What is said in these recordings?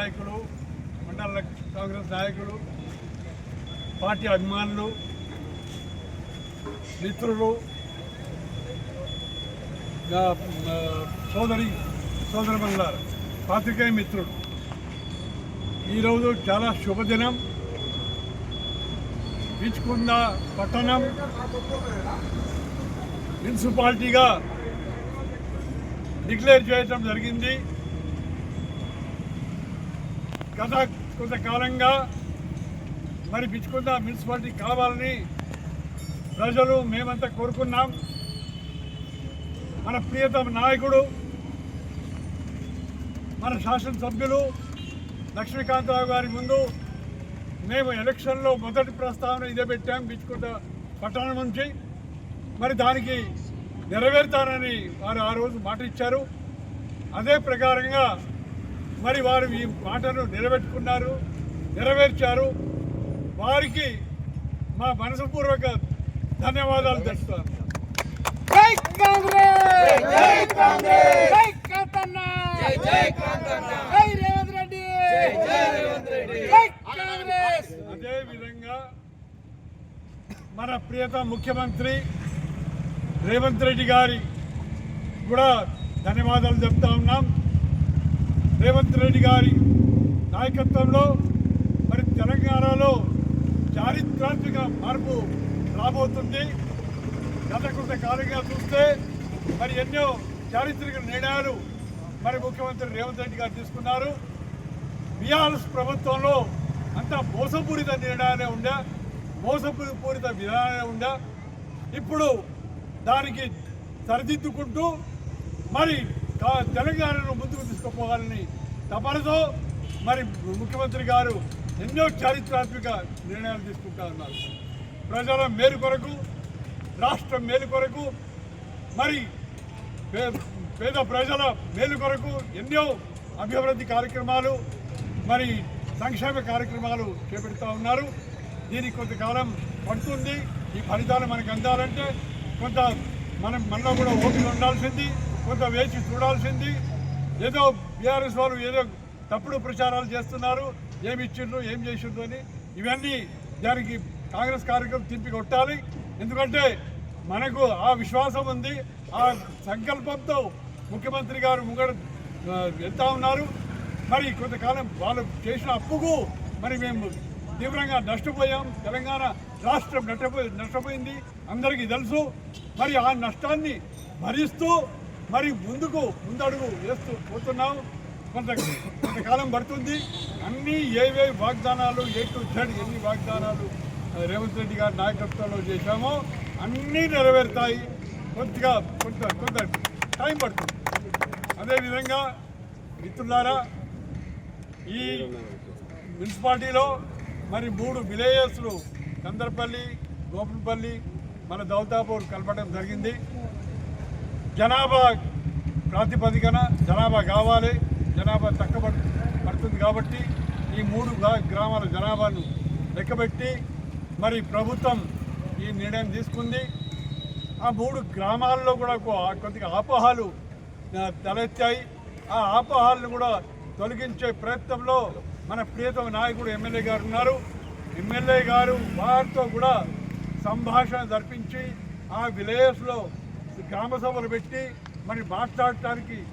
నాయకులు మండల కాంగ్రెస్ నాయకులు పార్టీ అభిమానులు మిత్రులు సోదరి సోదర సోదరి సోదరమల్లారు పాత్రికేయ మిత్రుడు ఈరోజు చాలా శుభదినం. పిచ్చుకుంద పట్టణం మున్సిపాలిటీగా డిక్లేర్ చేయటం జరిగింది. గత కొంతకాలంగా మరి పిచ్చుకుంద మున్సిపాలిటీ కావాలని ప్రజలు మేమంతా కోరుకున్నాం. మన ప్రియతమ నాయకుడు మన శాసనసభ్యులు లక్ష్మీకాంతరావు గారి ముందు మేము ఎలక్షన్లో మొదటి ప్రస్తావన ఇదే పెట్టాం బిచ్చుకుంట పట్టణం నుంచి. మరి దానికి నెరవేరుతానని వారు ఆ రోజు మాట ఇచ్చారు అదే ప్రకారంగా మరి వారు ఈ మాటను నిలబెట్టుకున్నారు నెరవేర్చారు. వారికి మా మనసుపూర్వక ధన్యవాదాలు తెలుస్తాను జై కాంగ్రెస్! జై కాంగ్రెస్! జై కాంతన్న జై జై కాంతన్న జై రేవంత్ రెడ్డి! జై జై రేవంత్ రెడ్డి! జై కాంగ్రెస్! అదే విధంగా మన ప్రియత ముఖ్యమంత్రి రేవంత్ రెడ్డి గారి కూడా ధన్యవాదాలు చెప్తా ఉన్నాం. రేవంత్ రెడ్డి గారి నాయకత్వంలో మరి తెలంగాణలో చారిత్రాత్మక మార్పు రాబోతుంది. గత కొంతకాలంగా చూస్తే మరి ఎన్నో చారిత్రక నిర్ణయాలు మరి ముఖ్యమంత్రి రేవంత్ రెడ్డి గారు తీసుకున్నారు. బీఆర్ఎస్ ప్రభుత్వంలో అంతా మోసపూరిత నిర్ణయాలే ఉందా మోసపూరిత విధానాలే ఉందా ఇప్పుడు దానికి సరిదిద్దుకుంటూ మరి తెలంగాణను ముందుకు తీసుకుపోవాలని తపనతో మరి ముఖ్యమంత్రి గారు ఎన్నో చారిత్రాత్మక నిర్ణయాలు తీసుకుంటా ఉన్నారు. ప్రజల మేలు కొరకు రాష్ట్రం మేలు కొరకు మరి పేద ప్రజల మేలు కొరకు ఎన్నో అభివృద్ధి కార్యక్రమాలు మరి సంక్షేమ కార్యక్రమాలు చేపడుతూ ఉన్నారు. దీనికి కొంతకాలం పడుతుంది. ఈ ఫలితాలు మనకు అందాలంటే కొంత మనం మనలో కూడా ఓపిక ఉండాల్సింది కొంత వేచి చూడాల్సింది. ఏదో బీఆర్ఎస్ వారు ఏదో తప్పుడు ప్రచారాలు చేస్తున్నారు ఏమి ఇచ్చిండ్రు ఏం చేసిండ్రు అని ఇవన్నీ దానికి కాంగ్రెస్ కార్యక్రమం తిప్పి కొట్టాలి. ఎందుకంటే మనకు ఆ విశ్వాసం ఉంది ఆ సంకల్పంతో ముఖ్యమంత్రి గారు ముంగడు వెళ్తా ఉన్నారు. మరి కొంతకాలం వాళ్ళు చేసిన అప్పుకు మరి మేము తీవ్రంగా నష్టపోయాం. తెలంగాణ రాష్ట్రం నష్టపోయి నష్టపోయింది. అందరికీ తెలుసు. మరి ఆ నష్టాన్ని భరిస్తూ మరి ముందుకు ముందడుగు వేస్తూ పోతున్నాం. కొంత కొంతకాలం పడుతుంది. అన్నీ ఏవేవి వాగ్దానాలు ఏ టు జెడ్ ఎన్ని వాగ్దానాలు రేవంత్ రెడ్డి గారి నాయకత్వంలో చేశామో అన్నీ నెరవేరుతాయి. కొద్దిగా కొంత కొంత టైం పడుతుంది. అదేవిధంగా మిత్రులారా ఈ మున్సిపాలిటీలో మరి మూడు విలేజెస్లు చంద్రపల్లి గోపులపల్లి మన దౌతాపూర్ కలపడం జరిగింది. జనాభా ప్రాతిపదికన జనాభా కావాలి జనాభా తక్కువ పడుతుంది కాబట్టి ఈ మూడు గ్రా- గ్రామాల జనాభాను లెక్కబెట్టి మరి ప్రభుత్వం ఈ నిర్ణయం తీసుకుంది. ఆ మూడు గ్రామాల్లో కూడా కొద్దిగా ఆపోహాలు తలెత్తాయి. ఆ ఆపోహాలను కూడా తొలగించే ప్రయత్నంలో మన ప్రియతమ నాయకుడు ఎమ్మెల్యే గారు ఉన్నారు. ఎమ్మెల్యే గారు వారితో కూడా సంభాషణ జరిపించి ఆ విలేజ్లో గ్రామ సభలు పెట్టి మరి మాట్లాడటానికి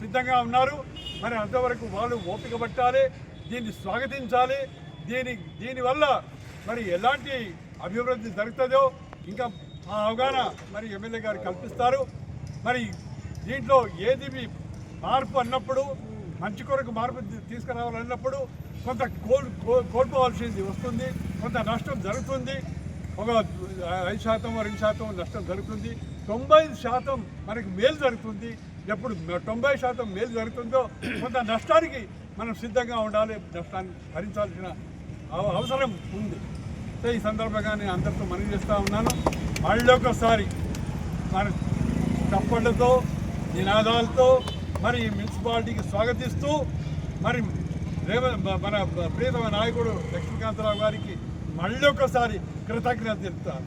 సిద్ధంగా ఉన్నారు. మరి అంతవరకు వాళ్ళు ఓపిక పట్టాలి దీన్ని స్వాగతించాలి. దీని దీనివల్ల మరి ఎలాంటి అభివృద్ధి జరుగుతుందో ఇంకా ఆ అవగాహన మరి ఎమ్మెల్యే గారు కల్పిస్తారు. మరి దీంట్లో ఏది మీ మార్పు అన్నప్పుడు మంచి కొరకు మార్పు తీసుకురావాలన్నప్పుడు కొంత కోల్ కో- కోల్పోవాల్సింది వస్తుంది. కొంత నష్టం జరుగుతుంది. ఒక ఐదు శాతం రెండు శాతం నష్టం జరుగుతుంది. తొంభై శాతం మనకి మేలు జరుగుతుంది. ఎప్పుడు తొంభై శాతం మేలు జరుగుతుందో కొంత నష్టానికి మనం సిద్ధంగా ఉండాలి. నష్టాన్ని భరించాల్సిన అవ- అవసరం ఉంది. సో ఈ సందర్భంగా నేను అందరితో మనవి చేస్తూ ఉన్నాను. మళ్ళీ ఒకసారి మన చప్పళ్ళతో నినాదాలతో మరి మున్సిపాలిటీకి స్వాగతిస్తూ మరి రేవ మన ప్రియతమ నాయకుడు లక్ష్మీకాంతరావు గారికి మళ్ళీ ఒకసారి కృతజ్ఞత తెలుపుతాను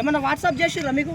ఏమన్నా వాట్సాప్ చేసిర్రా మీకు?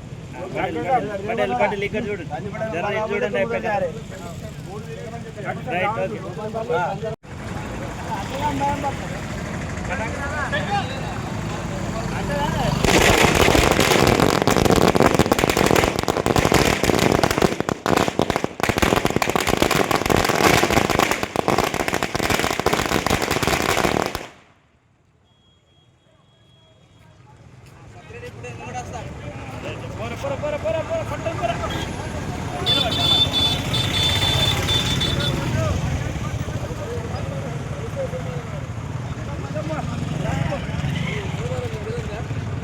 పటేల్ పటేల్ ఇక్కడ చూడు జర చూడండి రైట్ ఓకే போற போற போற போற பட்டம் போற.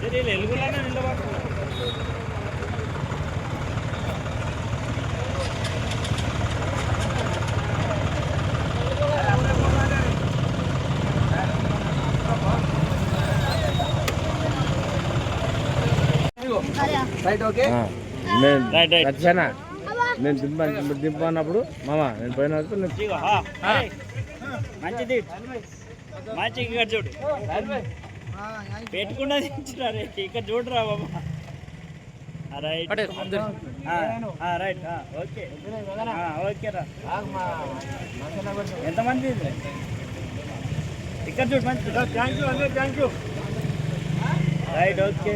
தெரியல எழுதுலாம் நின்று பார்க்கணும் రైట్ ఓకే నేను రైట్ రైట్ వచ్చానా నేను దింప దింపన్నప్పుడు మామ నేను ఏయ్, మంచిది. మంచి ఇక్కడ చూడు. పెట్టుకున్నా దించురా ఇక్కడ చూడరా బాబా. Right right okay. ఓకే రా. ఎంతమంది? ఇది? ఇక్కడ చూడు మంచి థ్యాంక్ యూ అండి థ్యాంక్ యూ రైట్ ఓకే